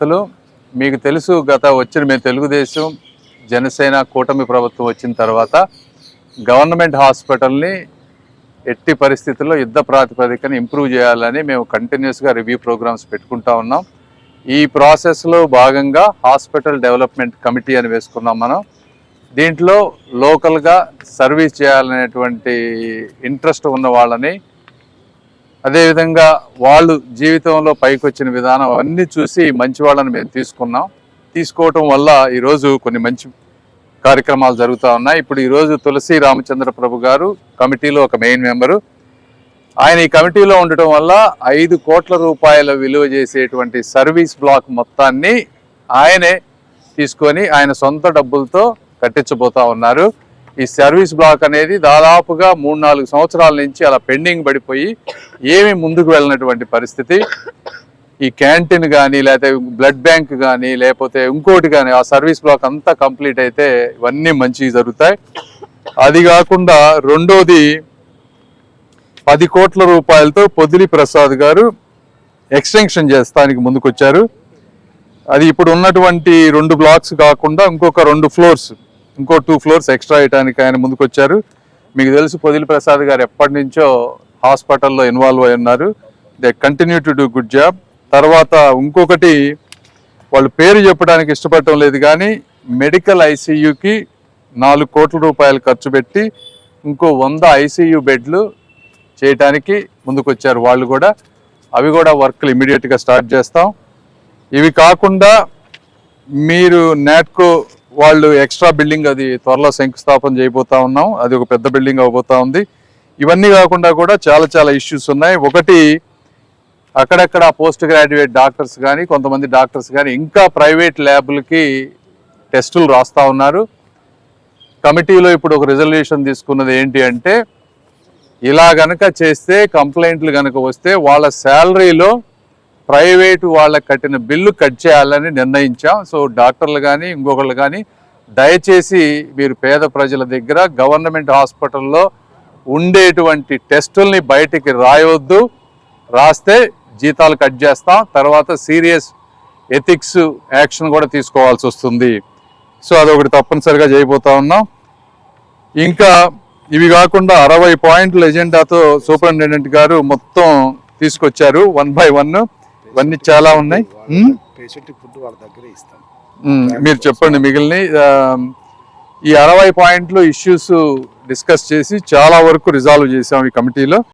అసలు మీకు తెలుసు గత వచ్చిన మేము తెలుగుదేశం జనసేన కూటమి ప్రభుత్వం వచ్చిన తర్వాత గవర్నమెంట్ హాస్పిటల్ని ఎట్టి పరిస్థితుల్లో యుద్ధ ప్రాతిపదికన ఇంప్రూవ్ చేయాలని మేము కంటిన్యూస్గా రివ్యూ ప్రోగ్రామ్స్ పెట్టుకుంటా ఉన్నాం. ఈ ప్రాసెస్లో భాగంగా హాస్పిటల్ డెవలప్మెంట్ కమిటీ అని వేసుకున్నాం మనం. దీంట్లో లోకల్గా సర్వీస్ చేయాలనేటువంటి ఇంట్రెస్ట్ ఉన్న వాళ్ళని అదేవిధంగా వాళ్ళు జీవితంలో పైకి వచ్చిన విధానం అన్నీ చూసి మంచి వాళ్ళని మేము తీసుకున్నాం. తీసుకోవటం వల్ల ఈరోజు కొన్ని మంచి కార్యక్రమాలు జరుగుతూ ఉన్నాయి. ఇప్పుడు ఈరోజు తులసి రామచంద్ర ప్రభు గారు కమిటీలో ఒక మెయిన్ మెంబరు. ఆయన ఈ కమిటీలో ఉండటం వల్ల ఐదు కోట్ల రూపాయల విలువ చేసేటువంటి సర్వీస్ బ్లాక్ మొత్తాన్ని ఆయనే తీసుకొని ఆయన సొంత డబ్బులతో కట్టించబోతా ఉన్నారు. ఈ సర్వీస్ బ్లాక్ అనేది దాదాపుగా మూడు నాలుగు సంవత్సరాల నుంచి అలా పెండింగ్ పడిపోయి ఏమి ముందుకు వెళ్ళినటువంటి పరిస్థితి. ఈ క్యాంటీన్ కానీ లేకపోతే బ్లడ్ బ్యాంక్ కానీ లేకపోతే ఇంకోటి కానీ ఆ సర్వీస్ బ్లాక్ అంతా కంప్లీట్ అయితే ఇవన్నీ మంచివి జరుగుతాయి. అది కాకుండా రెండోది పది కోట్ల రూపాయలతో పొదిలి ప్రసాద్ గారు ఎక్స్టెన్షన్ చేస్తానికి ముందుకొచ్చారు. అది ఇప్పుడు ఉన్నటువంటి రెండు బ్లాక్స్ కాకుండా ఇంకొక రెండు ఫ్లోర్స్ ఇంకో టూ ఫ్లోర్స్ ఎక్స్ట్రా వేయడానికి ఆయన ముందుకొచ్చారు. మీకు తెలుసు పొదిలి ప్రసాద్ గారు ఎప్పటి నుంచో హాస్పిటల్లో ఇన్వాల్వ్ అయి ఉన్నారు. They continue to do good job తర్వాత ఇంకొకటి వాళ్ళు పేరు చెప్పడానికి ఇష్టపడటం లేదు కానీ మెడికల్ ఐసీయూకి నాలుగు కోట్ల రూపాయలు ఖర్చు పెట్టి ఇంకో వంద ఐసీయూ బెడ్లు చేయటానికి ముందుకొచ్చారు వాళ్ళు కూడా. అవి కూడా వర్క్లు ఇమీడియట్గా స్టార్ట్ చేస్తాం. ఇవి కాకుండా మీరు నాట్కో వాళ్ళు ఎక్స్ట్రా బిల్డింగ్ అది త్వరలో శంకుస్థాపన చేయబోతా ఉన్నాం. అది ఒక పెద్ద బిల్డింగ్ అవబోతా ఉంది. ఇవన్నీ కాకుండా కూడా చాలా చాలా ఇష్యూస్ ఉన్నాయి. ఒకటి అక్కడక్కడ పోస్ట్ గ్రాడ్యుయేట్ డాక్టర్స్ కానీ కొంతమంది డాక్టర్స్ కానీ ఇంకా ప్రైవేట్ ల్యాబ్లకి టెస్టులు రాస్తూ ఉన్నారు. కమిటీలో ఇప్పుడు ఒక రిజల్యూషన్ తీసుకున్నది ఏంటి అంటే ఇలా గనక చేస్తే కంప్లైంట్లు కనుక వస్తే వాళ్ళ శాలరీలో ప్రైవేటు వాళ్ళకి కట్టిన బిల్లు కట్ చేయాలని నిర్ణయించాం. సో డాక్టర్లు కానీ ఇంకొకళ్ళు కానీ దయచేసి మీరు పేద ప్రజల దగ్గర గవర్నమెంట్ హాస్పిటల్లో ఉండేటువంటి టెస్టుల్ని బయటికి రాయవద్దు రాస్తే జీతాలు కట్ చేస్తాం. తర్వాత సీరియస్ ఎథిక్స్ యాక్షన్ కూడా తీసుకోవాల్సి వస్తుంది. సో అదొకటి తప్పనిసరిగా చేయబోతా ఉన్నాం. ఇంకా ఇవి కాకుండా అరవై పాయింట్ల ఎజెండాతో సూపరింటెండెంట్ గారు మొత్తం తీసుకొచ్చారు వన్ బై వన్. ఇవన్నీ చాలా ఉన్నాయి. పేషెంట్ ఫుడ్ వాళ్ళ దగ్గరే ఇస్తాం. మీరు చెప్పండి మిగిలిన ఈ అరవై పాయింట్లు ఇష్యూస్ డిస్కస్ చేసి చాలా వరకు రిజాల్వ్ చేసాం ఈ కమిటీలో.